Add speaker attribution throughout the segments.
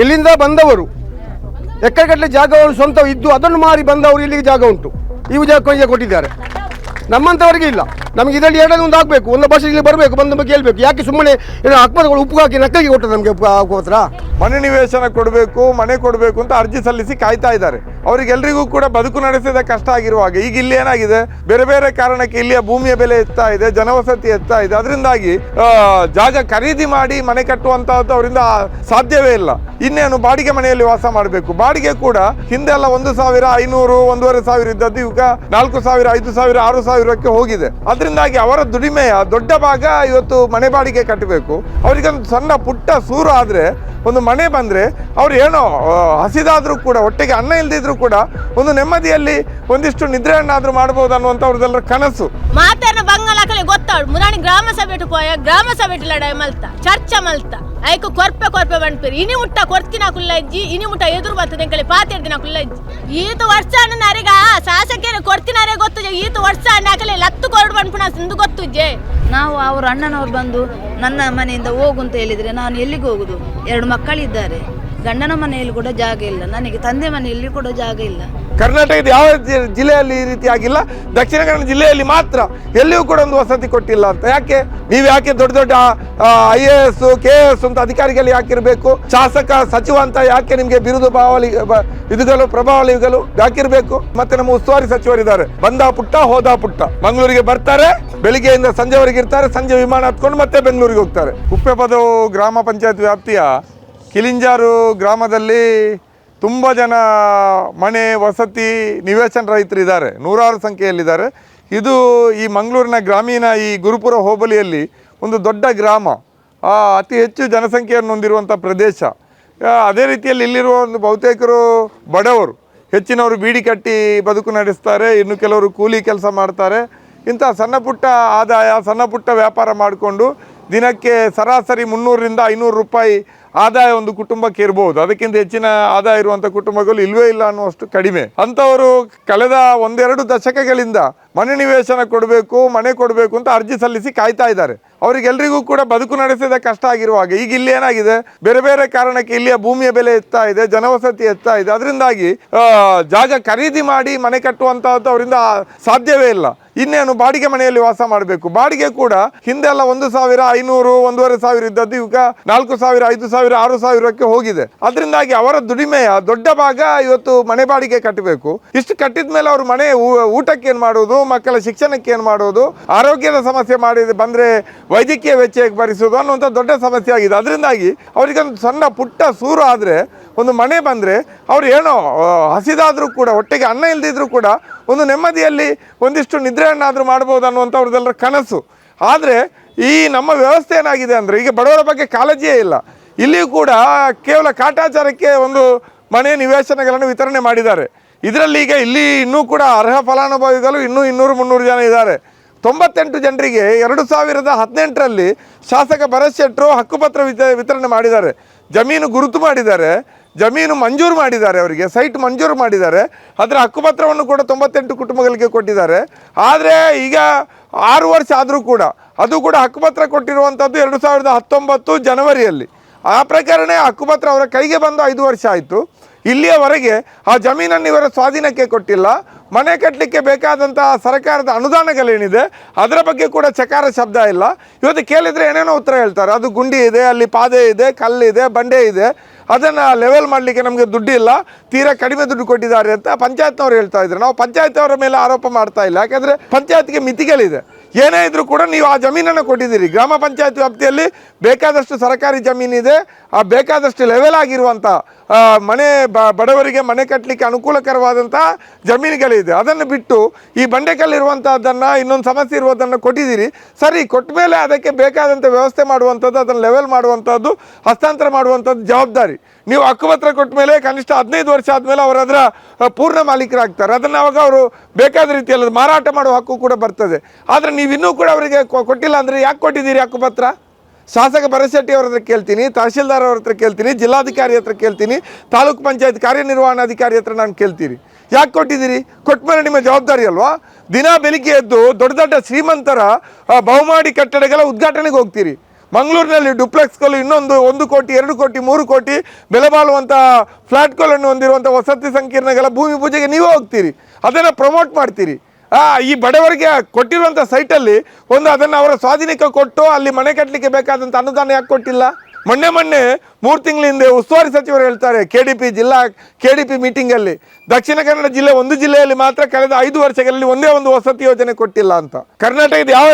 Speaker 1: ಇಲ್ಲಿಂದ ಬಂದವರು. ಎಕರೆಗಟ್ಟಲೆ ಜಾಗಗಳು ಸ್ವಂತ ಇದ್ದು ಅದನ್ನು ಮಾರಿ ಬಂದವರು ಇಲ್ಲಿಗೆ ಜಾಗ ಉಂಟು. ಇವು ಜಾಗ ಕೊಟ್ಟಿದ್ದಾರೆ. ನಮ್ಮಂಥವರಿಗೆ ಇಲ್ಲ. ನಮಗೆ ಇದರಲ್ಲಿ ಎರಡನೇ ಒಂದು ಆಗಬೇಕು ಒಂದು ಬಸ್ ಇಲ್ಲಿ ಬರಬೇಕು ಬಂದು ಬಗ್ಗೆ ಕೇಳಬೇಕು. ಯಾಕೆ ಸುಮ್ಮನೆ ಏನೋ ಉಪ್ಪು ಹಾಕಿ ನಕ್ಕಿಗೆ ಕೊಟ್ಟರು ನಮಗೆ ಹತ್ರ?
Speaker 2: ಮನೆ ನಿವೇಶನ ಕೊಡಬೇಕು, ಮನೆ ಕೊಡಬೇಕು ಅಂತ ಅರ್ಜಿ ಸಲ್ಲಿಸಿ ಕಾಯ್ತಾ ಇದ್ದಾರೆ. ಅವರಿಗೆಲ್ಲರಿಗೂ ಕೂಡ ಬದುಕು ನಡೆಸಿದ ಕಷ್ಟ ಆಗಿರುವಾಗ, ಈಗ ಇಲ್ಲಿ ಏನಾಗಿದೆ? ಬೇರೆ ಬೇರೆ ಕಾರಣಕ್ಕೆ ಇಲ್ಲಿಯ ಭೂಮಿಯ ಬೆಲೆ ಹೆಚ್ಚಾ ಇದೆ, ಜನವಸತಿ ಹೆಚ್ಚಾ ಇದೆ. ಅದರಿಂದಾಗಿ ಜಾಗ ಖರೀದಿ ಮಾಡಿ ಮನೆ ಕಟ್ಟುವಂತಹದ್ದು ಅವರಿಂದ ಸಾಧ್ಯವೇ ಇಲ್ಲ. ಇನ್ನೇನು ಬಾಡಿಗೆ ಮನೆಯಲ್ಲಿ ವಾಸ ಮಾಡಬೇಕು. ಬಾಡಿಗೆ ಕೂಡ ಹಿಂದೆಲ್ಲ ಒಂದು ಸಾವಿರ ಐನೂರು, ಒಂದೂವರೆ ಸಾವಿರ ಇದ್ದದ್ದು, ಈಗ ನಾಲ್ಕು ಸಾವಿರ, ಐದು ಸಾವಿರ, ಆರು ಸಾವಿರಕ್ಕೆ ಹೋಗಿದೆ. ಅದರಿಂದಾಗಿ ಅವರ ದುಡಿಮೆಯ ದೊಡ್ಡ ಭಾಗ ಇವತ್ತು ಮನೆ ಬಾಡಿಗೆ ಕಟ್ಟಬೇಕು. ಅವರಿಗೊಂದು ಸಣ್ಣ ಪುಟ್ಟ ಸೂರು ಆದರೆ, ಒಂದು ಮನೆ ಬಂದರೆ, ಅವ್ರು ಏನೋ ಹಸಿದಾದರೂ ಕೂಡ ಹೊಟ್ಟೆಗೆ ಅನ್ನ ಇಲ್ಲದಿದ್ರು ಕೂಡ ಒಂದು ನೆಮ್ಮದಿಯಲ್ಲಿ ಒಂದಿಷ್ಟು ನಿದ್ರೆಯನ್ನಾದರೂ ಮಾಡಬಹುದು ಅನ್ನುವಂಥ ಅವ್ರದ್ದೆಲ್ಲರ ಕನಸು.
Speaker 3: ಮಾತಾಡ ಬಂಗಾಳ ಗೊತ್ತಾಡು ಮುರಾಣಿ ಗ್ರಾಮ ಸಭೆ ಗ್ರಾಮ ಸಭೆ ಚರ್ಚ ಮಲ್ತ. ಐಕು ಕೊರ್ಪೆ ಕೊರ್ಪೆ ಬಣ್ಪೇರಿ. ಇನಿ ಮುಟ್ಟ ಕೊರ್ತಿನ ಕುಲ್ಲಜ್ಜಿ ಇನಿ ಮುಟ್ಟ ಎದುರು ಬರ್ತದೆ ಎಂಕಲೆ ಪಾತೆಡ್ದಿನ ಕುಲ್ಲಜ್ಜಿ ಈತ ವರ್ಷ ಸಾಸಕ್ಕೆ ಶಾಸಕರ ಕೊರ್ತಿನಾರೇ ಗೊತ್ತು ಈತ ವರ್ಷ ನಾಕಲೆ ಲತ್ತು ಕೊರಡು ಬಂಡ್ಪುಣ ಸಿಂದು ಗೊತ್ತುಜ್ಜೆ.
Speaker 4: ನಾವು ಅವ್ರ ಅಣ್ಣನವ್ರು ಬಂದು ನನ್ನ ಮನೆಯಿಂದ ಹೋಗು ಅಂತ ಹೇಳಿದರೆ ನಾನು ಎಲ್ಲಿಗೆ ಹೋಗುದು? ಎರಡು ಮಕ್ಕಳಿದ್ದಾರೆ. ಗಂಡನ ಮನೆಯಲ್ಲಿ ಕೂಡ ಜಾಗ ಇಲ್ಲ. ನನಗೆ ತಂದೆ ಮನೆಯಲ್ಲಿ ಕೂಡ ಜಾಗ ಇಲ್ಲ.
Speaker 2: ಕರ್ನಾಟಕದ ಯಾವ ಜಿಲ್ಲೆಯಲ್ಲಿ ಈ ರೀತಿ ಆಗಿಲ್ಲ. ದಕ್ಷಿಣ ಕನ್ನಡ ಜಿಲ್ಲೆಯಲ್ಲಿ ಮಾತ್ರ ಎಲ್ಲಿಯೂ ಕೂಡ ಒಂದು ವಸತಿ ಕೊಟ್ಟಿಲ್ಲ ಅಂತ. ಯಾಕೆ? ನೀವು ಯಾಕೆ ದೊಡ್ಡ ದೊಡ್ಡ I A S K A S ಅಂತ ಅಧಿಕಾರಿಗಳು ಯಾಕಿರಬೇಕು ಶಾಸಕ, ಸಚಿವ ಅಂತ ಯಾಕೆ ನಿಮಗೆ ಬಿರುದು ಬಾವಲಿ ಇದುಗಳು ಪ್ರಭಾವಲಿಗಳು ಯಾಕಿರಬೇಕು ಮತ್ತೆ ನಮ್ಮ ಉಸ್ತುವಾರಿ ಸಚಿವರಿದ್ದಾರೆ ಬಂದ ಪುಟ್ಟ, ಹೋದ ಪುಟ್ಟ. ಮಂಗಳೂರಿಗೆ ಬರ್ತಾರೆ, ಬೆಳಿಗ್ಗೆಯಿಂದ ಸಂಜೆವರೆಗೆ ಇರ್ತಾರೆ, ಸಂಜೆ ವಿಮಾನ ಹತ್ಕೊಂಡು ಮತ್ತೆ ಬೆಂಗಳೂರಿಗೆ ಹೋಗ್ತಾರೆ. ಕುಪ್ಪೆಪದವು ಗ್ರಾಮ ಪಂಚಾಯತ್ ವ್ಯಾಪ್ತಿಯ ಕಿಲಿಂಜಾರು ಗ್ರಾಮದಲ್ಲಿ ತುಂಬ ಜನ ಮನೆ, ವಸತಿ, ನಿವೇಶನ ರೈತರಿದ್ದಾರೆ. ನೂರಾರು ಸಂಖ್ಯೆಯಲ್ಲಿದ್ದಾರೆ. ಇದು ಈ ಮಂಗಳೂರಿನ ಗ್ರಾಮೀಣ ಈ ಗುರುಪುರ ಹೋಬಳಿಯಲ್ಲಿ ಒಂದು ದೊಡ್ಡ ಗ್ರಾಮ. ಅತಿ ಹೆಚ್ಚು ಜನಸಂಖ್ಯೆಯನ್ನು ಹೊಂದಿರುವಂಥ ಪ್ರದೇಶ. ಅದೇ ರೀತಿಯಲ್ಲಿ ಇಲ್ಲಿರುವ ಒಂದು ಬಹುತೇಕರು ಬಡವರು. ಹೆಚ್ಚಿನವರು ಬೀಡಿ ಕಟ್ಟಿ ಬದುಕು ನಡೆಸ್ತಾರೆ. ಇನ್ನು ಕೆಲವರು ಕೂಲಿ ಕೆಲಸ ಮಾಡ್ತಾರೆ. ಇಂಥ ಸಣ್ಣ ಪುಟ್ಟ ಆದಾಯ, ಸಣ್ಣ ಪುಟ್ಟ ವ್ಯಾಪಾರ ಮಾಡಿಕೊಂಡು ದಿನಕ್ಕೆ ಸರಾಸರಿ ಮುನ್ನೂರರಿಂದ ಐನೂರು ರೂಪಾಯಿ ಆದಾಯ ಒಂದು ಕುಟುಂಬಕ್ಕೆ ಇರಬಹುದು ಅದಕ್ಕಿಂತ ಹೆಚ್ಚಿನ ಆದಾಯ ಇರುವಂಥ ಕುಟುಂಬಗಳು ಇಲ್ವೇ ಇಲ್ಲ ಅನ್ನುವಷ್ಟು ಕಡಿಮೆ. ಅಂಥವರು ಕಳೆದ ಒಂದೆರಡು ದಶಕಗಳಿಂದ ಮನೆ ನಿವೇಶನ ಕೊಡಬೇಕು, ಮನೆ ಕೊಡಬೇಕು ಅಂತ ಅರ್ಜಿ ಸಲ್ಲಿಸಿ ಕಾಯ್ತಾ ಇದ್ದಾರೆ. ಅವರಿಗೆಲ್ಲರಿಗೂ ಕೂಡ ಬದುಕು ನಡೆಸಿದ ಕಷ್ಟ ಆಗಿರುವಾಗ ಈಗ ಇಲ್ಲಿ ಏನಾಗಿದೆ? ಬೇರೆ ಬೇರೆ ಕಾರಣಕ್ಕೆ ಇಲ್ಲಿಯ ಭೂಮಿಯ ಬೆಲೆ ಹೆಚ್ಚಾ ಇದೆ, ಜನವಸತಿ ಹೆಚ್ಚಾ ಇದೆ. ಅದರಿಂದಾಗಿ ಜಾಗ ಖರೀದಿ ಮಾಡಿ ಮನೆ ಕಟ್ಟುವಂತಹದ್ದು ಅವರಿಂದ ಸಾಧ್ಯವೇ ಇಲ್ಲ. ಇನ್ನೇನು ಬಾಡಿಗೆ ಮನೆಯಲ್ಲಿ ವಾಸ ಮಾಡಬೇಕು? ಬಾಡಿಗೆ ಕೂಡ ಹಿಂದೆಲ್ಲ ಒಂದು ಸಾವಿರ, ಐನೂರು, ಒಂದೂವರೆ ಸಾವಿರ ಇದ್ದದ್ದು. ಈಗ ನಾಲ್ಕು ಸಾವಿರ, ಐದು ಸಾವಿರ ಆರು ಸಾವಿರಕ್ಕೆ ಹೋಗಿದೆ. ಅದರಿಂದಾಗಿ ಅವರ ದುಡಿಮೆಯ ದೊಡ್ಡ ಭಾಗ ಇವತ್ತು ಮನೆ ಬಾಡಿಗೆ ಕಟ್ಟಬೇಕು. ಇಷ್ಟು ಕಟ್ಟಿದ ಮೇಲೆ ಅವರು ಮನೆ ಊಟಕ್ಕೆ ಏನು ಮಾಡೋದು ಮಕ್ಕಳ ಶಿಕ್ಷಣಕ್ಕೆ ಏನು ಮಾಡೋದು ಆರೋಗ್ಯದ ಸಮಸ್ಯೆ ಮಾಡಿದ ಬಂದ್ರೆ ವೈದ್ಯಕೀಯ ವೆಚ್ಚ ಭರಿಸೋದು ಅನ್ನುವಂಥ ದೊಡ್ಡ ಸಮಸ್ಯೆ ಆಗಿದೆ. ಅದರಿಂದಾಗಿ ಅವರಿಗೊಂದು ಸಣ್ಣ ಪುಟ್ಟ ಸೂರು ಆದರೆ, ಒಂದು ಮನೆ ಬಂದರೆ, ಅವ್ರು ಏನೋ ಹಸಿದಾದರೂ ಕೂಡ, ಹೊಟ್ಟೆಗೆ ಅನ್ನ ಇಲ್ದಿದ್ರು ಕೂಡ, ಒಂದು ನೆಮ್ಮದಿಯಲ್ಲಿ ಒಂದಿಷ್ಟು ನಿದ್ರೆಯನ್ನಾದರೂ ಮಾಡ್ಬೋದು ಅನ್ನುವಂಥ ಅವ್ರದ್ದೆಲ್ಲರ ಕನಸು. ಆದರೆ ಈ ನಮ್ಮ ವ್ಯವಸ್ಥೆ ಏನಾಗಿದೆ ಅಂದರೆ, ಈಗ ಬಡವರ ಬಗ್ಗೆ ಕಾಳಜಿಯೇ ಇಲ್ಲ. ಇಲ್ಲಿಯೂ ಕೂಡ ಕೇವಲ ಕಾಟಾಚಾರಕ್ಕೆ ಒಂದು ಮನೆ ನಿವೇಶನಗಳನ್ನು ವಿತರಣೆ ಮಾಡಿದ್ದಾರೆ. ಇದರಲ್ಲಿ ಈಗ ಇಲ್ಲಿ ಇನ್ನೂ ಕೂಡ ಅರ್ಹ ಫಲಾನುಭವಿಗಳು ಇನ್ನೂ ಇನ್ನೂರು ಮುನ್ನೂರು ಜನ ಇದ್ದಾರೆ. ತೊಂಬತ್ತೆಂಟು ಜನರಿಗೆ ಎರಡು ಸಾವಿರದ ಹದಿನೆಂಟರಲ್ಲಿ ಶಾಸಕ ಭರತ್ ಶೆಟ್ಟರು ಹಕ್ಕುಪತ್ರ ವಿತ, ವಿತರಣೆ ಮಾಡಿದ್ದಾರೆ. ಜಮೀನು ಗುರುತು ಮಾಡಿದ್ದಾರೆ. ಜಮೀನು ಮಂಜೂರು ಮಾಡಿದ್ದಾರೆ ಅವರಿಗೆ, ಸೈಟ್ ಮಂಜೂರು ಮಾಡಿದ್ದಾರೆ. ಅದರ ಹಕ್ಕುಪತ್ರವನ್ನು ಕೂಡ ತೊಂಬತ್ತೆಂಟು ಕುಟುಂಬಗಳಿಗೆ ಕೊಟ್ಟಿದ್ದಾರೆ. ಆದರೆ ಈಗ ಆರು ವರ್ಷ ಆದರೂ ಕೂಡ ಅದು ಕೂಡ ಹಕ್ಕುಪತ್ರ ಕೊಟ್ಟಿರುವಂಥದ್ದು ಎರಡು ಸಾವಿರದ ಹತ್ತೊಂಬತ್ತು ಜನವರಿಯಲ್ಲಿ. ಆ ಪ್ರಕರಣ ಹಕ್ಕುಪತ್ರ ಅವರ ಕೈಗೆ ಬಂದು ಐದು ವರ್ಷ ಆಯಿತು. ಇಲ್ಲಿಯವರೆಗೆ ಆ ಜಮೀನನ್ನು ಇವರ ಸ್ವಾಧೀನಕ್ಕೆ ಕೊಟ್ಟಿಲ್ಲ. ಮನೆ ಕಟ್ಟಲಿಕ್ಕೆ ಬೇಕಾದಂತಹ ಸರ್ಕಾರದ ಅನುದಾನಗಳೇನಿದೆ, ಅದರ ಬಗ್ಗೆ ಕೂಡ ಚಕಾರ ಶಬ್ದ ಇಲ್ಲ. ಇವತ್ತು ಕೇಳಿದರೆ ಏನೇನೋ ಉತ್ತರ ಹೇಳ್ತಾರೆ. ಅದು ಗುಂಡಿ ಇದೆ, ಅಲ್ಲಿ ಪಾದೆ ಇದೆ ಕಲ್ಲಿದೆ ಬಂಡೆ ಇದೆ. ಅದನ್ನು ಲೆವೆಲ್ ಮಾಡಲಿಕ್ಕೆ ನಮಗೆ ದುಡ್ಡಿಲ್ಲ. ತೀರಾ ಕಡಿಮೆ ದುಡ್ಡು ಕೊಟ್ಟಿದ್ದಾರೆ ಅಂತ ಪಂಚಾಯತ್ನವ್ರು ಹೇಳ್ತಾ ಇದ್ದಾರೆ ನಾವು ಪಂಚಾಯತ್ ಅವರ ಮೇಲೆ ಆರೋಪ ಮಾಡ್ತಾ ಇಲ್ಲ. ಯಾಕೆಂದರೆ ಪಂಚಾಯತ್ಗೆ ಮಿತಿಗಳಿದೆ. ಏನೇ ಇದ್ರೂ ಕೂಡ ನೀವು ಆ ಜಮೀನನ್ನು ಕೊಟ್ಟಿದ್ದೀರಿ. ಗ್ರಾಮ ಪಂಚಾಯತ್ ವ್ಯಾಪ್ತಿಯಲ್ಲಿ ಬೇಕಾದಷ್ಟು ಸರ್ಕಾರಿ ಜಮೀನಿದೆ ಆ ಬೇಕಾದಷ್ಟು ಲೆವೆಲ್ ಆಗಿರುವಂಥ ಮನೆ ಬಡವರಿಗೆ ಮನೆ ಕಟ್ಟಲಿಕ್ಕೆ ಅನುಕೂಲಕರವಾದಂಥ ಜಮೀನುಗಳಿದೆ. ಅದನ್ನು ಬಿಟ್ಟು ಈ ಬಂಡೆಕಲ್ಲಿರುವಂಥದ್ದನ್ನು, ಇನ್ನೊಂದು ಸಮಸ್ಯೆ ಇರುವುದನ್ನು ಕೊಟ್ಟಿದ್ದೀರಿ. ಸರಿ ಕೊಟ್ಟ ಮೇಲೆ ಅದಕ್ಕೆ ಬೇಕಾದಂಥ ವ್ಯವಸ್ಥೆ ಮಾಡುವಂಥದ್ದು, ಅದನ್ನು ಲೆವೆಲ್ ಮಾಡುವಂಥದ್ದು, ಹಸ್ತಾಂತರ ಮಾಡುವಂಥದ್ದು ಜವಾಬ್ದಾರಿ. ನೀವು ಹಕ್ಕುಪತ್ರ ಕೊಟ್ಟ ಮೇಲೆ ಕನಿಷ್ಠ ಹದಿನೈದು ವರ್ಷ ಆದಮೇಲೆ ಅವರು ಅದರ ಪೂರ್ಣ ಮಾಲೀಕರಾಗ್ತಾರೆ. ಅದನ್ನು ಅವಾಗ ಅವರು ಬೇಕಾದ ರೀತಿಯಲ್ಲಿ ಮಾರಾಟ ಮಾಡುವ ಹಕ್ಕು ಕೂಡ ಬರ್ತದೆ. ಆದರೆ ಇನ್ನೂ ಕೂಡ ಅವರಿಗೆ ಕೊಟ್ಟಿಲ್ಲ ಅಂದರೆ ಯಾಕೆ ಕೊಟ್ಟಿದ್ದೀರಿ ಹಕ್ಕುಪತ್ರ? ಶಾಸಕ ಭರಶೆಟ್ಟಿ ಅವ್ರ ಹತ್ರ ಕೇಳ್ತೀನಿ, ತಹಶೀಲ್ದಾರ್ ಅವ್ರ ಹತ್ರ ಕೇಳ್ತೀನಿ, ಜಿಲ್ಲಾಧಿಕಾರಿ ಹತ್ರ ಕೇಳ್ತೀನಿ, ತಾಲೂಕು ಪಂಚಾಯತ್ ಕಾರ್ಯನಿರ್ವಹಣಾಧಿಕಾರಿ ಹತ್ರ ನಾನು ಕೇಳ್ತೀರಿ ಯಾಕೆ ಕೊಟ್ಟಿದ್ದೀರಿ? ಕೊಟ್ಟ ಮೇಲೆ ನಿಮ್ಮ ಜವಾಬ್ದಾರಿ ಅಲ್ವಾ? ದಿನ ಬೆಳಿಗ್ಗೆ ಎದ್ದು ದೊಡ್ಡ ದೊಡ್ಡ ಶ್ರೀಮಂತರ ಬಹುಮಾಡಿ ಕಟ್ಟಡಗಳ ಉದ್ಘಾಟನೆಗೆ ಹೋಗ್ತೀರಿ. ಮಂಗಳೂರಿನಲ್ಲಿ ಡುಪ್ಲೆಕ್ಸ್ಗಳು ಇನ್ನೊಂದು ಒಂದು ಕೋಟಿ, ಎರಡು ಕೋಟಿ, ಮೂರು ಕೋಟಿ ಬೆಲೆ ಬಾಳುವಂಥ ಫ್ಲಾಟ್ಗಳನ್ನು ಹೊಂದಿರುವಂಥ ವಸತಿ ಸಂಕೀರ್ಣಗಳ ಭೂಮಿ ಪೂಜೆಗೆ ನೀವೇ ಹೋಗ್ತೀರಿ. ಅದನ್ನು ಪ್ರಮೋಟ್ ಮಾಡ್ತೀರಿ. ಈ ಬಡವರಿಗೆ ಕೊಟ್ಟಿರುವಂಥ ಸೈಟಲ್ಲಿ ಒಂದು ಅದನ್ನು ಅವರ ಸ್ವಾಧೀನಕ್ಕೆ ಕೊಟ್ಟು ಅಲ್ಲಿ ಮನೆ ಕಟ್ಟಲಿಕ್ಕೆ ಬೇಕಾದಂಥ ಅನುದಾನ ಯಾಕೆ ಕೊಟ್ಟಿಲ್ಲ? ಮೊನ್ನೆ ಮೊನ್ನೆ ಮೂರು ತಿಂಗಳ ಹಿಂದೆ ಉಸ್ತುವಾರಿ ಸಚಿವರು ಹೇಳ್ತಾರೆ ಕೆ ಡಿ ಪಿ ಜಿಲ್ಲಾ ಕೆ ಡಿ ಪಿ ಮೀಟಿಂಗಲ್ಲಿ ದಕ್ಷಿಣ ಕನ್ನಡ ಜಿಲ್ಲೆ ಒಂದು ಜಿಲ್ಲೆಯಲ್ಲಿ ಮಾತ್ರ ಕಳೆದ ಐದು ವರ್ಷಗಳಲ್ಲಿ ಒಂದೇ ಒಂದು ವಸತಿ ಯೋಜನೆ ಕೊಟ್ಟಿಲ್ಲ ಅಂತ. ಕರ್ನಾಟಕದ ಯಾವ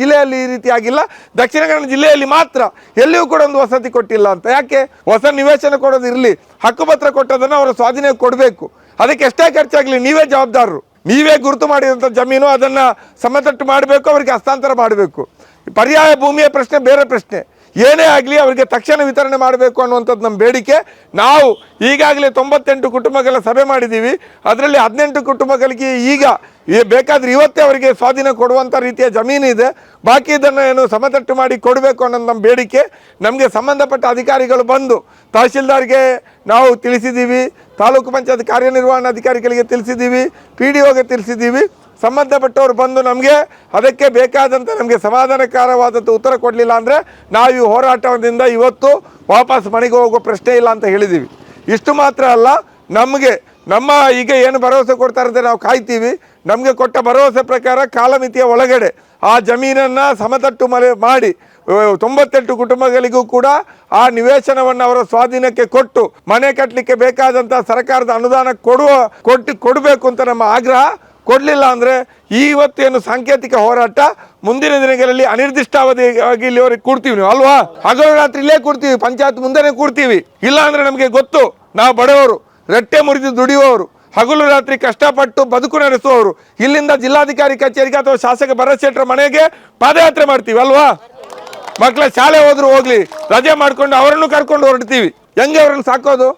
Speaker 2: ಜಿಲ್ಲೆಯಲ್ಲಿ ಈ ರೀತಿ ಆಗಿಲ್ಲ. ದಕ್ಷಿಣ ಕನ್ನಡ ಜಿಲ್ಲೆಯಲ್ಲಿ ಮಾತ್ರ ಎಲ್ಲಿಯೂ ಕೂಡ ಒಂದು ವಸತಿ ಕೊಟ್ಟಿಲ್ಲ ಅಂತ. ಯಾಕೆ? ಹೊಸ ನಿವೇಶನ ಕೊಡೋದಿರಲಿ ಹಕ್ಕುಪತ್ರ ಕೊಟ್ಟದನ್ನು ಅವರ ಸ್ವಾಧೀನಕ್ಕೆ ಕೊಡಬೇಕು. ಅದಕ್ಕೆ ಎಷ್ಟೇ ಖರ್ಚಾಗಲಿ ನೀವೇ ಜವಾಬ್ದಾರರು. ನೀವೇ ಗುರುತು ಮಾಡಿದಂಥ ಜಮೀನು ಅದನ್ನು ಸಮತಟ್ಟು ಮಾಡಬೇಕು, ಅವರಿಗೆ ಹಸ್ತಾಂತರ ಮಾಡಬೇಕು. ಪರ್ಯಾಯ ಭೂಮಿಯ ಪ್ರಶ್ನೆ, ಬೇರೆ ಪ್ರಶ್ನೆ. ಏನೇ ಆಗಲಿ ಅವರಿಗೆ ತಕ್ಷಣ ವಿತರಣೆ ಮಾಡಬೇಕು ಅನ್ನುವಂಥದ್ದು ನಮ್ಮ ಬೇಡಿಕೆ. ನಾವು ಈಗಾಗಲೇ ತೊಂಬತ್ತೆಂಟು ಕುಟುಂಬಗಳ ಸಭೆ ಮಾಡಿದ್ದೀವಿ. ಅದರಲ್ಲಿ ಹದಿನೆಂಟು ಕುಟುಂಬಗಳಿಗೆ ಈಗ ಬೇಕಾದ್ರೆ ಇವತ್ತೇ ಅವರಿಗೆ ಸ್ವಾಧೀನ ಕೊಡುವಂಥ ರೀತಿಯ ಜಮೀನು ಇದೆ. ಬಾಕಿ ಇದನ್ನು ಏನು ಸಮತಟ್ಟು ಮಾಡಿ ಕೊಡಬೇಕು ಅನ್ನೋದು ನಮ್ಮ ಬೇಡಿಕೆ. ನಮಗೆ ಸಂಬಂಧಪಟ್ಟ ಅಧಿಕಾರಿಗಳು ಬಂದು ತಹಶೀಲ್ದಾರ್ಗೆ ನಾವು ತಿಳಿಸಿದ್ದೀವಿ. ತಾಲೂಕು ಪಂಚಾಯತ್ ಕಾರ್ಯನಿರ್ವಹಣಾಧಿಕಾರಿಗಳಿಗೆ ತಿಳಿಸಿದ್ದೀವಿ. ಪಿ ಡಿ ಒಗೆ ತಿಳಿಸಿದ್ದೀವಿ. ಸಂಬಂಧಪಟ್ಟವರು ಬಂದು ನಮಗೆ ಅದಕ್ಕೆ ಬೇಕಾದಂಥ ನಮಗೆ ಸಮಾಧಾನಕಾರವಾದಂಥ ಉತ್ತರ ಕೊಡಲಿಲ್ಲ ಅಂದರೆ ನಾವು ಈ ಹೋರಾಟದಿಂದ ಇವತ್ತು ವಾಪಸ್ ಮನೆಗೆ ಹೋಗೋ ಪ್ರಶ್ನೆ ಇಲ್ಲ ಅಂತ ಹೇಳಿದ್ದೀವಿ ಇಷ್ಟು ಮಾತ್ರ ಅಲ್ಲ, ನಮಗೆ ನಮ್ಮ ಈಗ ಏನು ಭರವಸೆ ಕೊಡ್ತಾರೆ ಅಂತ ನಾವು ಕಾಯ್ತೀವಿ. ನಮಗೆ ಕೊಟ್ಟ ಭರವಸೆ ಪ್ರಕಾರ ಕಾಲಮಿತಿಯ ಒಳಗಡೆ ಆ ಜಮೀನನ್ನು ಸಮತಟ್ಟು ಮರೆ ಮಾಡಿ ತೊಂಬತ್ತೆಂಟು ಕುಟುಂಬಗಳಿಗೂ ಕೂಡ ಆ ನಿವೇಶನವನ್ನು ಅವರ ಸ್ವಾಧೀನಕ್ಕೆ ಕೊಟ್ಟು ಮನೆ ಕಟ್ಟಲಿಕ್ಕೆ ಬೇಕಾದಂಥ ಸರ್ಕಾರದ ಅನುದಾನ ಕೊಡುವ, ಕೊಟ್ಟು ಕೊಡಬೇಕು ಅಂತ ನಮ್ಮ ಆಗ್ರಹ. ಕೊಡಲಿಲ್ಲ ಅಂದರೆ ಇವತ್ತೇನು ಸಾಂಕೇತಿಕ ಹೋರಾಟ ಮುಂದಿನ ದಿನಗಳಲ್ಲಿ ಅನಿರ್ದಿಷ್ಟಾವಧಿಯಾಗಿ ಇಲ್ಲಿವರೆಗೆ ಕೂಡ್ತೀವಿ ನೀವು, ಅಲ್ವಾ? ಹಗಲು ರಾತ್ರಿ ಇಲ್ಲೇ ಕೂಡ್ತೀವಿ, ಪಂಚಾಯತ್ ಮುಂದೆನೇ ಕೂಡ್ತೀವಿ. ಇಲ್ಲ ಅಂದರೆ ನಮಗೆ ಗೊತ್ತು, ನಾವು ಬಡವರು, ರಟ್ಟೆ ಮುರಿದು ದುಡಿಯುವವರು, ಹಗಲು ರಾತ್ರಿ ಕಷ್ಟಪಟ್ಟು ಬದುಕು ನಡೆಸುವವರು, ಇಲ್ಲಿಂದ ಜಿಲ್ಲಾಧಿಕಾರಿ ಕಚೇರಿಗೆ ಅಥವಾ ಶಾಸಕ ಭರತ್ ಮನೆಗೆ ಪಾದಯಾತ್ರೆ ಮಾಡ್ತೀವಿ, ಅಲ್ವಾ? ಮಕ್ಕಳ ಶಾಲೆ ಹೋದ್ರು ಹೋಗ್ಲಿ, ರಜೆ ಮಾಡ್ಕೊಂಡು ಅವರನ್ನು ಕರ್ಕೊಂಡು ಹೊರಡ್ತೀವಿ. ಹೆಂಗೆ ಅವ್ರನ್ನ ಸಾಕೋದು?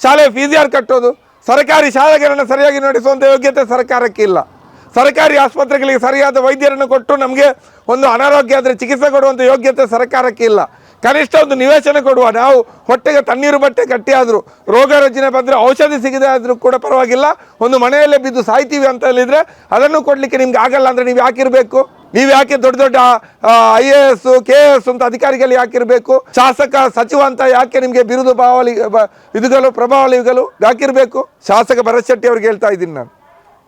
Speaker 2: ಶಾಲೆ ಫೀಸ್ ಯಾರು ಕಟ್ಟೋದು? ಸರ್ಕಾರಿ ಶಾಲೆಗಳನ್ನು ಸರಿಯಾಗಿ ನಡೆಸುವಂಥ ಯೋಗ್ಯತೆ ಸರ್ಕಾರಕ್ಕೆ ಇಲ್ಲ. ಸರ್ಕಾರಿ ಆಸ್ಪತ್ರೆಗಳಿಗೆ ಸರಿಯಾದ ವೈದ್ಯರನ್ನು ಕೊಟ್ಟು ನಮಗೆ ಒಂದು ಅನಾರೋಗ್ಯ ಆದರೆ ಚಿಕಿತ್ಸೆ ಕೊಡುವಂಥ ಯೋಗ್ಯತೆ ಸರ್ಕಾರಕ್ಕೆ ಇಲ್ಲ. ಕನಿಷ್ಠ ಒಂದು ನಿವೇಶನ ಕೊಡುವ. ನಾವು ಹೊಟ್ಟೆಗೆ ತಣ್ಣೀರು ಬಟ್ಟೆ ಕಟ್ಟಿ ಆದರೂ ರೋಗ ರಚನೆ ಬಂದರೆ ಔಷಧಿ ಸಿಗದೆ ಆದರೂ ಕೂಡ ಪರವಾಗಿಲ್ಲ. ಒಂದು ಮನೆಯಲ್ಲೇ ಬಿದ್ದು ಸಾಯ್ತೀವಿ ಅಂತ ಹೇಳಿದರೆ ಅದನ್ನು ಕೊಡಲಿಕ್ಕೆ ನಿಮ್ಗೆ ಆಗಲ್ಲ ಅಂದರೆ ನೀವು ಯಾಕಿರಬೇಕು? ನೀವು ಯಾಕೆ ದೊಡ್ಡ ದೊಡ್ಡ I A S K A S ಅಂತ ಅಧಿಕಾರಿಗಳು ಯಾಕಿರಬೇಕು? ಶಾಸಕ, ಸಚಿವ ಅಂತ ಯಾಕೆ ನಿಮಗೆ ಬಿರುದು ಭಾವಲಿ ಇದುಗಳು ಪ್ರಭಾವಲಿಗಳು ಯಾಕಿರಬೇಕು? ಶಾಸಕ ಭರತ್ ಶೆಟ್ಟಿ ಅವ್ರಿಗೆ ಹೇಳ್ತಾ ಇದ್ದೀನಿ ನಾನು.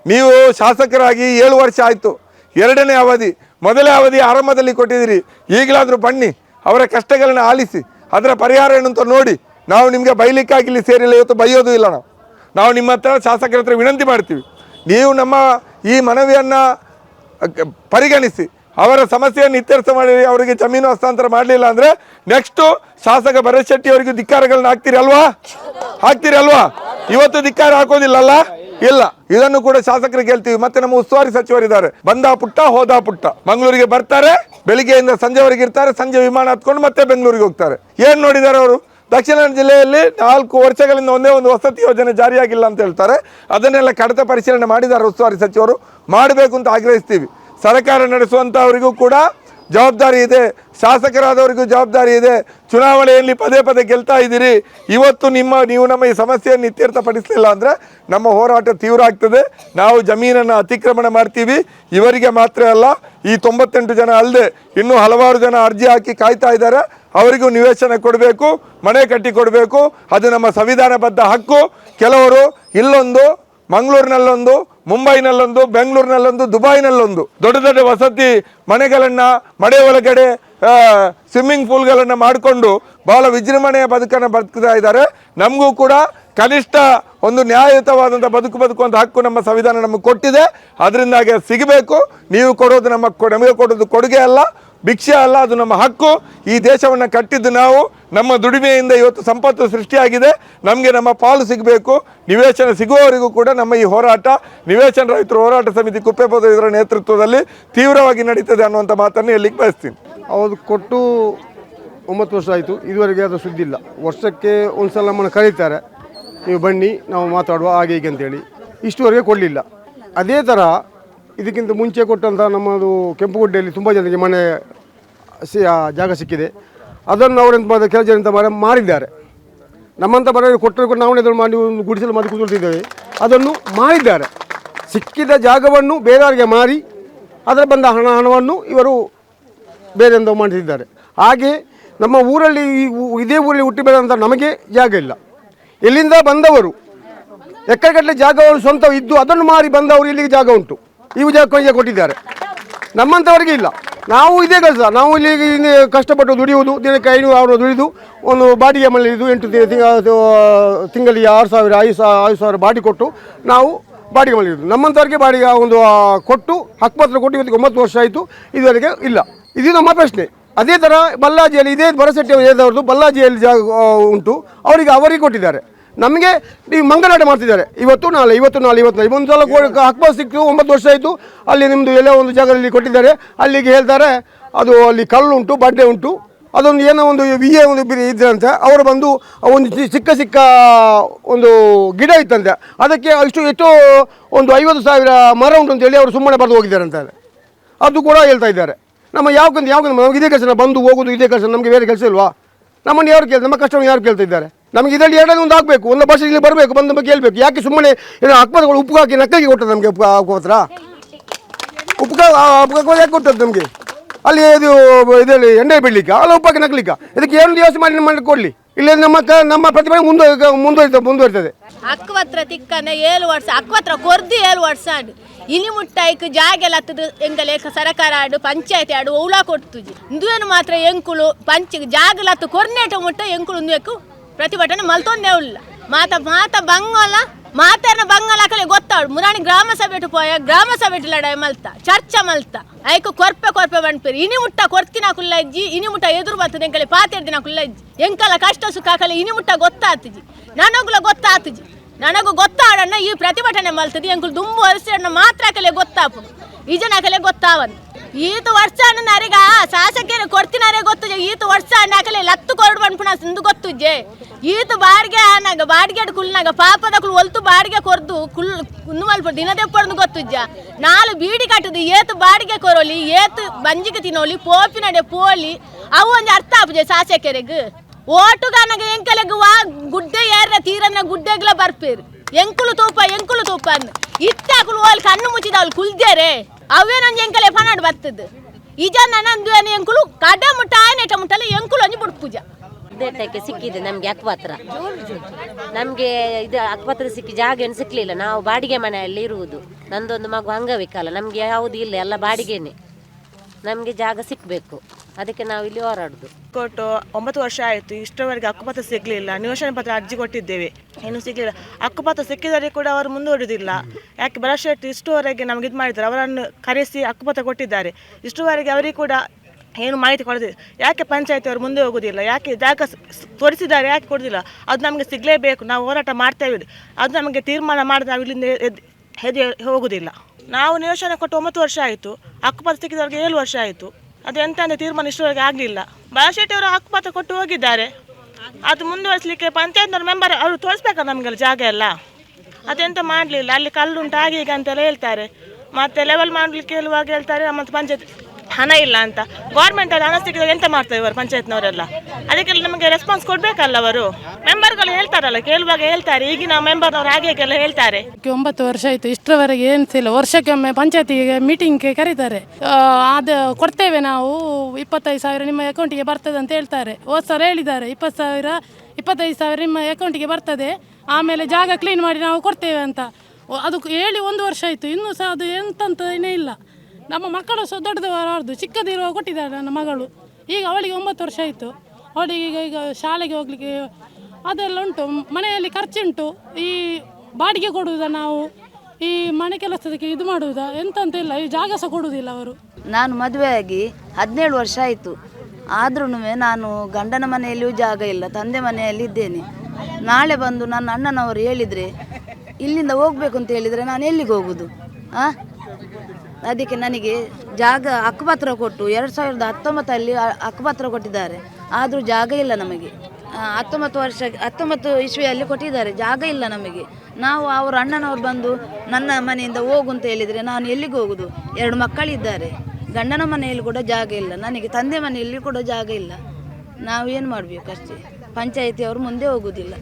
Speaker 2: ನೀವು ಶಾಸಕರಾಗಿ ಏಳು ವರ್ಷ ಆಯಿತು. ಎರಡನೇ ಅವಧಿ ಮೊದಲನೇ ಅವಧಿ ಆರಂಭದಲ್ಲಿ ಕೊಟ್ಟಿದ್ದೀರಿ. ಈಗಲಾದರೂ ಬನ್ನಿ. ಅವರ ಕಷ್ಟಗಳನ್ನ ಆಲಿಸಿ, ಅದರ ಪರಿಹಾರ ಏನು ಅಂತ ನೋಡಿ, ನಾವು ನಿಮಗೆ ಬೈಲಿಕ್ಕಾಗಿ ಇಲ್ಲಿ ಸೇರಿಲ್ಲ, ಇವತ್ತು ಬೈಯೋದು ಇಲ್ಲ ನಾವು. ನಾವು ನಿಮ್ಮ ಹತ್ರ ಶಾಸಕರ ಹತ್ರ ವಿನಂತಿ ಮಾಡ್ತೀವಿ. ನೀವು ನಮ್ಮ ಈ ಮನವಿಯನ್ನು ಪರಿಗಣಿಸಿ, ಅವರ ಸಮಸ್ಯೆಯನ್ನು ಇತ್ಯರ್ಥ ಮಾಡಿ ಅವರಿಗೆ ಜಮೀನು ಹಸ್ತಾಂತರ ಮಾಡಲಿಲ್ಲ ಅಂದರೆ ನೆಕ್ಸ್ಟು ಶಾಸಕ ಭರತ್ ಶೆಟ್ಟಿ ಅವರಿಗೆ ಧಿಕ್ಕಾರಗಳನ್ನ ಹಾಕ್ತೀರಿ ಅಲ್ವಾ? ಹಾಕ್ತೀರಿ ಅಲ್ವಾ? ಇವತ್ತು ಧಿಕ್ಕಾರ ಹಾಕೋದಿಲ್ಲಲ್ಲ ಇಲ್ಲ, ಇದನ್ನು ಕೂಡ ಶಾಸಕರಿಗೆ ಹೇಳ್ತೀವಿ. ಮತ್ತೆ ನಮ್ಮ ಉಸ್ತುವಾರಿ ಸಚಿವರಿದ್ದಾರೆ. ಬಂದ ಪುಟ್ಟ, ಹೋದ ಪುಟ್ಟ. ಮಂಗಳೂರಿಗೆ ಬರ್ತಾರೆ, ಬೆಳಿಗ್ಗೆಯಿಂದ ಸಂಜೆವರೆಗೆ ಇರ್ತಾರೆ, ಸಂಜೆ ವಿಮಾನ ಹತ್ಕೊಂಡು ಮತ್ತೆ ಬೆಂಗಳೂರಿಗೆ ಹೋಗ್ತಾರೆ. ಏನ್ ನೋಡಿದ್ದಾರೆ ಅವರು? ದಕ್ಷಿಣ ಕನ್ನಡ ಜಿಲ್ಲೆಯಲ್ಲಿ ನಾಲ್ಕು ವರ್ಷಗಳಿಂದ ಒಂದೇ ಒಂದು ವಸತಿ ಯೋಜನೆ ಜಾರಿಯಾಗಿಲ್ಲ ಅಂತ ಹೇಳ್ತಾರೆ. ಅದನ್ನೆಲ್ಲ ಕಡತ ಪರಿಶೀಲನೆ ಮಾಡಿದ್ದಾರೆ ಉಸ್ತುವಾರಿ ಸಚಿವರು. ಮಾಡಬೇಕು ಅಂತ ಆಗ್ರಹಿಸ್ತೀವಿ. ಸರ್ಕಾರ ನಡೆಸುವಂಥವರಿಗೂ ಕೂಡ ಜವಾಬ್ದಾರಿ ಇದೆ. ಶಾಸಕರಾದವರಿಗೂ ಜವಾಬ್ದಾರಿ ಇದೆ. ಚುನಾವಣೆಯಲ್ಲಿ ಪದೇ ಪದೇ ಗೆಲ್ತಾ ಇದ್ದೀರಿ. ಇವತ್ತು ನಿಮ್ಮ, ನೀವು ನಮ್ಮ ಈ ಸಮಸ್ಯೆಯನ್ನು ಇತ್ಯರ್ಥಪಡಿಸಲಿಲ್ಲ ಅಂದರೆ ನಮ್ಮ ಹೋರಾಟ ತೀವ್ರ ಆಗ್ತದೆ. ನಾವು ಜಮೀನನ್ನು ಅತಿಕ್ರಮಣ ಮಾಡ್ತೀವಿ. ಇವರಿಗೆ ಮಾತ್ರ ಅಲ್ಲ, ಈ ತೊಂಬತ್ತೆಂಟು ಜನ ಅಲ್ಲದೆ ಇನ್ನೂ ಹಲವಾರು ಜನ ಅರ್ಜಿ ಹಾಕಿ ಕಾಯ್ತಾ ಇದ್ದಾರೆ. ಅವರಿಗೂ ನಿವೇಶನ ಕೊಡಬೇಕು, ಮನೆ ಕಟ್ಟಿ ಕೊಡಬೇಕು ಅದು ನಮ್ಮ ಸಂವಿಧಾನಬದ್ಧ ಹಕ್ಕು. ಕೆಲವರು ಇಲ್ಲೊಂದು ಮಂಗಳೂರಿನಲ್ಲೊಂದು, ಮುಂಬೈನಲ್ಲೊಂದು, ಬೆಂಗಳೂರಿನಲ್ಲೊಂದು, ದುಬೈನಲ್ಲೊಂದು. ದೊಡ್ಡ ದೊಡ್ಡ ವಸತಿ ಮನೆಗಳನ್ನು, ಮಡೆ ಒಳಗಡೆ ಸ್ವಿಮ್ಮಿಂಗ್ ಪೂಲ್ಗಳನ್ನು ಮಾಡಿಕೊಂಡು ಬಹಳ ವಿಜೃಂಭಣೆಯ ಬದುಕನ್ನು ಬದುಕ್ತಾ ಇದ್ದಾರೆ. ನಮಗೂ ಕೂಡ ಕನಿಷ್ಠ ಒಂದು ನ್ಯಾಯಯುತವಾದಂಥ ಬದುಕು ಬದುಕುವಂಥ ಹಕ್ಕು ನಮ್ಮ ಸಂವಿಧಾನ ನಮಗೆ ಕೊಟ್ಟಿದೆ. ಅದರಿಂದಾಗಿ ಸಿಗಬೇಕು. ನೀವು ಕೊಡೋದು ನಮ್ಮ, ನಮಗೆ ಕೊಡೋದು ಕೊಡುಗೆ ಅಲ್ಲ. ಭಿಕ್ಷೆ ಅಲ್ಲ, ಅದು ನಮ್ಮ ಹಕ್ಕು. ಈ ದೇಶವನ್ನು ಕಟ್ಟಿದ್ದು ನಾವು. ನಮ್ಮ ದುಡಿಮೆಯಿಂದ ಇವತ್ತು ಸಂಪತ್ತು ಸೃಷ್ಟಿಯಾಗಿದೆ. ನಮಗೆ ನಮ್ಮ ಪಾಲು ಸಿಗಬೇಕು. ನಿವೇಶನ ಸಿಗುವವರಿಗೂ ಕೂಡ ನಮ್ಮ ಈ ಹೋರಾಟ, ನಿವೇಶನ ರೈತರು ಹೋರಾಟ ಸಮಿತಿ ಕುಪ್ಪೆಪದ ಇದರ ನೇತೃತ್ವದಲ್ಲಿ ತೀವ್ರವಾಗಿ ನಡೀತದೆ ಅನ್ನುವಂಥ ಮಾತನ್ನು ಹೇಳಿಕ್ಕೆ ಬಯಸ್ತೀನಿ.
Speaker 1: ಅವ್ರು ಕೊಟ್ಟು ಒಂಬತ್ತು ವರ್ಷ ಆಯಿತು. ಇದುವರೆಗೆ ಅದು ಸುದ್ದಿ ಇಲ್ಲ. ವರ್ಷಕ್ಕೆ ಒಂದು ಸಲ ನಮ್ಮನ್ನು ಕರೀತಾರೆ. ನೀವು ಬನ್ನಿ, ನಾವು ಮಾತಾಡುವ ಹಾಗೆ ಹೀಗೆ ಅಂತೇಳಿ. ಇಷ್ಟುವರೆಗೆ ಕೊಡಲಿಲ್ಲ. ಅದೇ ಥರ ಇದಕ್ಕಿಂತ ಮುಂಚೆ ಕೊಟ್ಟಂಥ ನಮ್ಮದು ಕೆಂಪುಗುಡ್ಡೆಯಲ್ಲಿ ತುಂಬ ಜನರಿಗೆ ಮನೆ ಸಿ ಜಾಗ ಸಿಕ್ಕಿದೆ. ಅದನ್ನು ಅವರೆಂತ ಮಾಡಿದ ಕೆಲವು ಜನ ಮರ ಮಾರಿದ್ದಾರೆ. ನಮ್ಮಂಥ ಬರ ಕೊಟ್ಟರೆ ನಾವು ಇದನ್ನು ಮಾಡಿ ಒಂದು ಗುಡಿಸಲು ಮಾಡಿ ಕೂತ್ಕೊಳ್ತಿದ್ದೇವೆ ಅದನ್ನು ಮಾರಿದ್ದಾರೆ. ಸಿಕ್ಕಿದ ಜಾಗವನ್ನು ಬೇರೆಯವರಿಗೆ ಮಾರಿ, ಅದರ ಬಂದ ಹಣ ಹಣವನ್ನು ಇವರು ಬೇರೆ ಮಾಡಿಸಿದ್ದಾರೆ. ಹಾಗೆ ನಮ್ಮ ಊರಲ್ಲಿ ಈ ಇದೇ ಊರಲ್ಲಿ ಹುಟ್ಟಿ ಬೆಳೆದಂಥ ನಮಗೆ ಜಾಗ ಇಲ್ಲ. ಎಲ್ಲಿಂದ ಬಂದವರು ಎಕ್ಕರೆಗಟ್ಟಲೆ ಜಾಗವನ್ನು ಸ್ವಂತ ಇದ್ದು ಅದನ್ನು ಮಾರಿ ಬಂದವರು ಇಲ್ಲಿಗೆ ಜಾಗ ಉಂಟು. ಜಾಗ ಕೊಂಚ ಕೊಟ್ಟಿದ್ದಾರೆ. ನಮ್ಮಂಥವರಿಗೆ ಇಲ್ಲ. ನಾವು ಇದೇ ಕೆಲಸ. ನಾವು ಇಲ್ಲಿ ಕಷ್ಟಪಟ್ಟು ದುಡಿಯುವುದು, ದಿನಕ್ಕೆ ಐನೂರು ಅವರು ದುಡಿದು ಒಂದು ಬಾಡಿಗೆ ಮನೆಯದು ಎಂಟು ತಿಂಗಳಿಗೆ ಆರು ಸಾವಿರ, ಐದು ಸಾವಿರ ಐದು ಸಾವಿರ ಬಾಡಿ ಕೊಟ್ಟು ನಾವು ಬಾಡಿಗೆ ಮನೆಯುವುದು ನಮ್ಮಂಥವ್ರಿಗೆ ಬಾಡಿಗೆ ಒಂದು ಕೊಟ್ಟು ಹಕ್ಕುಪತ್ರ ಕೊಟ್ಟು ಇವತ್ತಿಗೆ ಒಂಬತ್ತು ವರ್ಷ ಆಯಿತು. ಇದುವರೆಗೆ ಇಲ್ಲ. ಇದು ನಮ್ಮ ಪ್ರಶ್ನೆ. ಅದೇ ಥರ ಬಲ್ಲಾಜಿಯಲ್ಲಿ ಇದೇ ಭರಸೆಟ್ಟಿ ಏದವ್ರದ್ದು ಬಲ್ಲಾಜಿಯಲ್ಲಿ ಜಾಗ ಉಂಟು. ಅವರಿಗೆ ಅವರಿಗೆ ಕೊಟ್ಟಿದ್ದಾರೆ. ನಮಗೆ ನೀವು ಮಂಗನಾಡೆ ಮಾಡ್ತಿದ್ದಾರೆ. ಇವತ್ತು ನಾಳೆ ಇವತ್ತು ನಾಳೆ ಇವತ್ತು ನಾಳೆ. ಒಂದು ಸಲ ಹಕ್ಬಸ್ ಸಿಕ್ತು, ಒಂಬತ್ತು ವರ್ಷ ಆಯಿತು. ಅಲ್ಲಿ ನಿಮ್ಮದು ಎಲ್ಲೋ ಒಂದು ಜಾಗದಲ್ಲಿ ಕೊಟ್ಟಿದ್ದಾರೆ. ಅಲ್ಲಿಗೆ ಹೇಳ್ತಾರೆ, ಅದು ಅಲ್ಲಿ ಕಲ್ಲು ಉಂಟು ಬಡ್ಡೆ ಉಂಟು. ಅದೊಂದು ಏನೋ ಒಂದು ವಿ ಎ ಒಂದು ಇದ್ರೆ ಇದ್ರಂತೆ. ಅವರು ಬಂದು ಒಂದು ಚಿಕ್ಕ ಚಿಕ್ಕ ಒಂದು ಗಿಡ ಇತ್ತಂತೆ. ಅದಕ್ಕೆ ಅಷ್ಟು ಎಷ್ಟು ಒಂದು ಐವತ್ತು ಸಾವಿರ ಮರ ಉಂಟು ಅಂತೇಳಿ ಅವರು ಸುಮ್ಮನೆ ಬರೆದು ಹೋಗಿದ್ದಾರೆ ಅಂತಾರೆ ಅದು ಕೂಡ ಹೇಳ್ತಾ ಇದ್ದಾರೆ. ನಮ್ಮ ಯಾವ ಯಾವ ನಮಗೆ ಇದೇ ಕೆಲಸ ಬಂದು ಹೋಗೋದು ಇದೇ ಕೆಲಸ. ನಮಗೆ ಬೇರೆ ಕೆಲಸ ಇಲ್ವಾ? ನಮ್ಮನ್ನು ಯಾರು ಕೇಳ್ತಾರೆ? ನಮ್ಮ ಕಷ್ಟವನ್ನು ಯಾರು ಕೇಳ್ತಾ ಇದ್ದಾರೆ? ನಮಗೆ ಇದರಲ್ಲಿ ಎರಡನೇ ಒಂದು ಆಗಬೇಕು ಒಂದು ಭಾಷೆ ಇಲ್ಲಿ ಬರಬೇಕು, ಬಂದ ಬಗ್ಗೆ ಕೇಳಬೇಕು. ಯಾಕೆ ಸುಮ್ಮನೆ ಏನೋ ಅಕ್ಮದಗಳು ಉಪ್ಪು ಹಾಕಿ ನಕ್ಕಲಿಗೆ ಕೊಟ್ಟದ್ದು ನಮಗೆ ಉಪ್ಪು ಉಪ್ಪು ಉಪ್ಪು ಯಾಕೆ ಕೊಟ್ಟದ್ದು ನಮಗೆ? ಅಲ್ಲಿ ಇದು, ಇದರಲ್ಲಿ ಎಣ್ಣೆ ಬಿಡ್ಲಿಕ್ಕೆ, ಅಲ್ಲ ಉಪ್ಪಾಕಿ ನಕ್ಲಿಕ್ಕ. ಇದಕ್ಕೆ ಏನು ದಿವಸ ಮಾಡಿ ಮಾಡಿ ಕೊಡಲಿ. ಇಲ್ಲ ನಮ್ಮ ನಮ್ಮ ಪ್ರತಿಭಟನೆ ಮುಂದೆ ಮುಂದುವರಿತದೆ. ಮುಂದುವರಿತದೆ
Speaker 3: ಅಕ್ಕವತ್ರ ತಿಕ್ಕನ ಏಳು ವರ್ಷ ಅಕ್ಕವತ್ರ ಕೊರ್ದು ಏಳು ವರ್ಷ ಆಡು. ಇನಿ ಮುಟ್ಟಾಯ್ಕು ಜಾಗೆಲ್ಲ ಹತ್ತದು ಎಂಗಲೆ ಸರಕಾರ ಆಡು, ಪಂಚಾಯತಿ ಆಡು ಉಳ ಕೊಡ್ತುಜಿ. ಇಂದುವೇನು ಮಾತ್ರ ಎಂಕುಳು, ಪಂಚ ಜಾಗಲತ್ತು ಕೊರ್ನೇಟ ಮುಟ್ಟ ಎಂಕುಳು ಇಂದುವೆಕ್ಕು ಪ್ರತಿಭಟನೆ ಮಲ್ತೊಂದೇ ಉಳ್ಳ ಮಾತ ಮಾತ ಬಂಗೋಲ ಮಾತೇನ ಬಂಗೋಲ ಅಕಲೆ ಗೊತ್ತಾಳು. ಮುರಾಣಿ ಗ್ರಾಮ ಸಭೆಟು ಪೋಯ ಗ್ರಾಮ ಸಭೆಟು ಲಡಾಯಿ ಮಲ್ತ, ಚರ್ಚ ಮಲ್ತ. ಐಕು ಕೊರ್ಪೆ ಕೊರ್ಪೆ ಬಣ್ಪೇರಿ. ಇನಿ ಮುಟ್ಟ ಕೊರ್ತಿನ ಕುಲ್ಲಜ್ಜಿ ಇನಿ ಮುಟ್ಟ ಎದುರು ಬರ್ತದೆ ಎಂಕಲೆ ಪಾತೇರ್ದಿನ ಕುಲ್ಲಜ್ಜಿ ಎಂಕಲ ಕಷ್ಟ ಸುಖ ಹಾಕಲೆ, ಇನಿ ಮುಟ್ಟ ಗೊತ್ತಾತಿಜಿ ನನಗುಲ ಗೊತ್ತಾತಿಜಿ ನನಗೂ ಗೊತ್ತಾಡಣ್ಣ ಈ ಪ್ರತಿಭಟನೆ ಮಲ್ತದೆ. ಎಂಕುಲು ದುಂಬು ವರ್ಷ ಮಾತ್ರ ಕಲೆ ಗೊತ್ತಾಪು ಈಜನ ಜನ ಕಲೆ ಈತ ವರ್ಷ ಅಣ್ಣನಾರೀಗ ಶಾಸಕರು ಕೊಡ್ತಿನಾರೆ ಗೊತ್ತು ಈತ ವರ್ಷ ನಾಕಲೆ ಲತ್ತು ಕೊರಡು ಬಣ್ಪುಣ ಸಿಂದು ಗೊತ್ತುಜ್ಜೆ ಈತ ಬಾಡಿಗೆ ಆನಾಗ ಬಾಡಿಗೆ ಕುಲ್ನಾಗ, ಪಾಪದ ಕುಲ್ ಒಲ್ತು ಬಾಡಿಗೆ ಕೊರ್ದು ಕುಲ್ ಕುನ್ನು ಮಲ್ಪ ದಿನದೇ ಪಡ್ದು ಗೊತ್ತುಜ್ಜ ನಾಲು ಬೀಡಿ ಕಟ್ಟದು ಏತು ಬಾಡಿಗೆ ಕೊರೋಲಿ, ಏತು ಬಂಜಿಗೆ ತಿನ್ನೋಲಿ ಪೋಪಿನಡೆ ಪೋಲಿ, ಅವು ಒಂದು ಅರ್ಥ ಆಪುಜೆ ಶಾಸಕರಿಗೆ. ಓಟುಗನಗ ಎಂಕಲೆಗೆ ವಾ ಗುಡ್ಡೆ ಏರ್ರ ತೀರನ್ನ ಗುಡ್ಡೆಗ್ಲ ಬರ್ಪೀರ್. ಎಂಕುಲು ತೂಪ ಎಂಕುಲು ತೂಪ ಅಂದ್. ಇಟ್ಟಾಕುಲು ಓಲ್ ಕಣ್ಣು ಮುಚ್ಚಿದ ಅವ್ಲು ಕುಲ್ದೇರೆ ಅವೇನೊಂದು ಎಂಕಲೆ ಫನಾಡ್ ಬರ್ತದ. ಈಜ ನನ್ನಂದು ಎಂಕುಲು ಕಡ ಮುಟ್ಟ ಆಯ್ನೆಟ ಮುಟ್ಟಲ್ಲ, ಎಂಕುಲು ಅಂಜಿ ಬುಡ್ ಪೂಜ.
Speaker 5: ದೇಟಕ್ಕೆ ಸಿಕ್ಕಿದೆ ನಮಗೆ ಅಕ್ಪತ್ರ ನಮಗೆ ಇದು ಅಕ್ಪತ್ರ ಸಿಕ್ಕಿ ಜಾಗ ಏನು ಸಿಕ್ಕಲಿಲ್ಲ ನಾವು ಬಾಡಿಗೆ ಮನೆಯಲ್ಲಿ ಇರುವುದು. ನಂದೊಂದು ಮಗು ಅಂಗವಿಕಲ. ನಮಗೆ ಯಾವುದು ಇಲ್ಲ, ಎಲ್ಲ ಬಾಡಿಗೆನೆ. ನಮಗೆ ಜಾಗ ಸಿಕ್ಕಬೇಕು ಅದಕ್ಕೆ ನಾವು ಇಲ್ಲಿ ಹೋರಾಡುದು.
Speaker 6: ಕೊಟ್ಟು ಒಂಬತ್ತು ವರ್ಷ ಆಯಿತು, ಇಷ್ಟರವರೆಗೆ ಹಕ್ಕುಪತ್ರ ಸಿಗಲಿಲ್ಲ. ನಿವೇಶನ ಪತ್ರ ಅರ್ಜಿ ಕೊಟ್ಟಿದ್ದೇವೆ. ಏನು ಸಿಗಲಿಲ್ಲ. ಹಕ್ಕುಪತ್ರ ಸಿಕ್ಕಿದರೆ ಕೂಡ ಅವರು ಮುಂದುವರಿದಿಲ್ಲ. ಯಾಕೆ ಬರಶೆಟ್ಟಿ ಇಷ್ಟುವರೆಗೆ ನಮ್ಗೆ ಇದು ಮಾಡಿದ್ದಾರೆ ಅವರನ್ನು ಕರೆಸಿ ಹಕ್ಕುಪತ್ರ ಕೊಟ್ಟಿದ್ದಾರೆ. ಇಷ್ಟುವರೆಗೆ ಅವರಿಗೆ ಕೂಡ ಏನು ಮಾಹಿತಿ ಕೊಡೋದಿಲ್ಲ ಯಾಕೆ ಪಂಚಾಯತಿ ಅವರು ಮುಂದೆ ಹೋಗೋದಿಲ್ಲ? ಯಾಕೆ ಜಾಗ ತೋರಿಸಿದ್ದಾರೆ, ಯಾಕೆ ಕೊಡೋದಿಲ್ಲ? ಅದು ನಮಗೆ ಸಿಗಲೇಬೇಕು. ನಾವು ಹೋರಾಟ ಮಾಡ್ತೇವೆ ಅದು ನಮಗೆ ತೀರ್ಮಾನ ಮಾಡಿದ ನಾವು ಇಲ್ಲಿಂದ ಹೆದೆ ಹೋಗುದಿಲ್ಲ. ನಾವು ನಿವೇಶನ ಕೊಟ್ಟು ಒಂಬತ್ತು ವರ್ಷ ಆಯಿತು. ಹಕ್ಕುಪತ್ರ ಸಿಕ್ಕಿದವ್ರಿಗೆ ಏಳು ವರ್ಷ ಆಯಿತು. ಅದು ಎಂತ ಅಂತ ತೀರ್ಮಾನ ಇಷ್ಟವರೆಗೆ ಆಗಲಿಲ್ಲ. ಬಾಲಶೆಟ್ಟಿ ಅವರು ಹಕ್ಕುಪತ್ರ ಕೊಟ್ಟು ಹೋಗಿದ್ದಾರೆ. ಅದು ಮುಂದುವರಿಸಲಿಕ್ಕೆ ಪಂಚಾಯತ್ನವ್ರ ಮೆಂಬರ್ ಅವರು ತೋರಿಸ್ಬೇಕಾ ನಮಗೆಲ್ಲ ಜಾಗ ಎಲ್ಲ? ಅದೆಂತ ಮಾಡಲಿಲ್ಲ. ಅಲ್ಲಿ ಕಲ್ಲುಂಟು ಹಾಗೆ ಈಗ ಅಂತೆಲ್ಲ ಹೇಳ್ತಾರೆ. ಮತ್ತೆ ಲೆವೆಲ್ ಮಾಡಲಿಕ್ಕೆ ಹೇಳುವಾಗ ಹೇಳ್ತಾರೆ ಮತ್ತು ಪಂಚಾಯತ್ ಹಣ ಇಲ್ಲ ಅಂತ. ಗೌರ್ಮೆಂಟಲ್ಲಿ ಹಣ ಸಿಕ್ಕಿದಾಗ ಎಂತ ಮಾಡ್ತಾರೆ ಇವರು ಪಂಚಾಯತ್ನವರೆಲ್ಲ? ಅದಕ್ಕೆಲ್ಲ ನಮಗೆ ರೆಸ್ಪಾನ್ಸ್ ಕೊಡಬೇಕಲ್ಲ ಅವರು? ಮೆಂಬರ್ಗಳು ಹೇಳ್ತಾರಲ್ಲ, ಕೇಳುವಾಗ ಹೇಳ್ತಾರೆ. ಈಗಿನ ಮೆಂಬರ್ನವ್ರು ಹಾಗೆಲ್ಲ ಹೇಳ್ತಾರೆ.
Speaker 7: ಒಂಬತ್ತು ವರ್ಷ ಆಯಿತು, ಇಷ್ಟರವರೆಗೆ ಏನಿಲ್ಲ ವರ್ಷಕ್ಕೊಮ್ಮೆ ಪಂಚಾಯತಿಗೆ ಮೀಟಿಂಗ್ಗೆ ಕರೀತಾರೆ. ಅದು ಕೊಡ್ತೇವೆ ನಾವು ಇಪ್ಪತ್ತೈದು ಸಾವಿರ ನಿಮ್ಮ ಅಕೌಂಟಿಗೆ ಬರ್ತದೆ ಅಂತ ಹೇಳ್ತಾರೆ. ಹೋದ ಸಲ ಹೇಳಿದ್ದಾರೆ, ಇಪ್ಪತ್ತು ಸಾವಿರ, ಇಪ್ಪತ್ತೈದು ಸಾವಿರ ನಿಮ್ಮ ಅಕೌಂಟಿಗೆ ಬರ್ತದೆ. ಆಮೇಲೆ ಜಾಗ ಕ್ಲೀನ್ ಮಾಡಿ ನಾವು ಕೊಡ್ತೇವೆ ಅಂತ. ಅದಕ್ಕೆ ಅದು ಹೇಳಿ ಒಂದು ವರ್ಷ ಆಯಿತು, ಇನ್ನೂ ಸಹ ಅದು ಎಂತಂತನೇ ಇಲ್ಲ. ನಮ್ಮ ಮಕ್ಕಳು ಸಹ ದೊಡ್ಡದವರದು ಚಿಕ್ಕದಿರುವ ಕೊಟ್ಟಿದ್ದಾರೆ ನನ್ನ ಮಗಳು. ಈಗ ಅವಳಿಗೆ ಒಂಬತ್ತು ವರ್ಷ ಆಯಿತು. ಅವಳಿಗೆ ಈಗ ಈಗ ಶಾಲೆಗೆ ಹೋಗಲಿಕ್ಕೆ ಅದೆಲ್ಲ ಉಂಟು. ಮನೆಯಲ್ಲಿ ಖರ್ಚುಂಟು. ಈ ಬಾಡಿಗೆ ಕೊಡುವುದ ನಾವು? ಈ ಮನೆ ಕೆಲಸದಕ್ಕೆ ಇದು ಮಾಡುವುದಾ? ಎಂತಂತ ಇಲ್ಲ. ಈ ಜಾಗ ಸಹ ಕೊಡುವುದಿಲ್ಲ ಅವರು.
Speaker 4: ನಾನು ಮದುವೆಯಾಗಿ ಹದಿನೇಳು ವರ್ಷ ಆಯಿತು. ಆದ್ರೂ ನಾನು ಗಂಡನ ಮನೆಯಲ್ಲಿಯೂ ಜಾಗ ಇಲ್ಲ. ತಂದೆ ಮನೆಯಲ್ಲಿ ಇದ್ದೇನೆ. ನಾಳೆ ಬಂದು ನನ್ನ ಅಣ್ಣನವರು ಹೇಳಿದರೆ, ಇಲ್ಲಿಂದ ಹೋಗ್ಬೇಕು ಅಂತ ಹೇಳಿದರೆ ನಾನು ಎಲ್ಲಿಗೆ ಹೋಗುದು? ಆ? ಅದಕ್ಕೆ ನನಗೆ ಜಾಗ ಅಕ್ಕಪತ್ರ ಕೊಟ್ಟು ಎರಡು ಸಾವಿರದ ಹತ್ತೊಂಬತ್ತಲ್ಲಿ ಅಕ್ಕಪತ್ರ ಕೊಟ್ಟಿದ್ದಾರೆ. ಆದರೂ ಜಾಗ ಇಲ್ಲ ನಮಗೆ. ಹತ್ತೊಂಬತ್ತು ವರ್ಷ, ಹತ್ತೊಂಬತ್ತು ಇಸ್ವಿಯಲ್ಲಿ ಕೊಟ್ಟಿದ್ದಾರೆ. ಜಾಗ ಇಲ್ಲ ನಮಗೆ. ನಾವು ಅವರ ಅಣ್ಣನವ್ರು ಬಂದು ನನ್ನ ಮನೆಯಿಂದ ಹೋಗು ಅಂತ ಹೇಳಿದರೆ ನಾನು ಎಲ್ಲಿಗೆ ಹೋಗುದು? ಎರಡು ಮಕ್ಕಳಿದ್ದಾರೆ. ಗಂಡನ ಮನೆಯಲ್ಲಿ ಕೂಡ ಜಾಗ ಇಲ್ಲ. ನನಗೆ ತಂದೆ ಮನೆಯಲ್ಲಿ ಕೂಡ ಜಾಗ ಇಲ್ಲ. ನಾವು ಏನು ಮಾಡಬೇಕು ಅಷ್ಟೇ? ಪಂಚಾಯಿತಿಯವರು ಮುಂದೆ ಹೋಗುವುದಿಲ್ಲ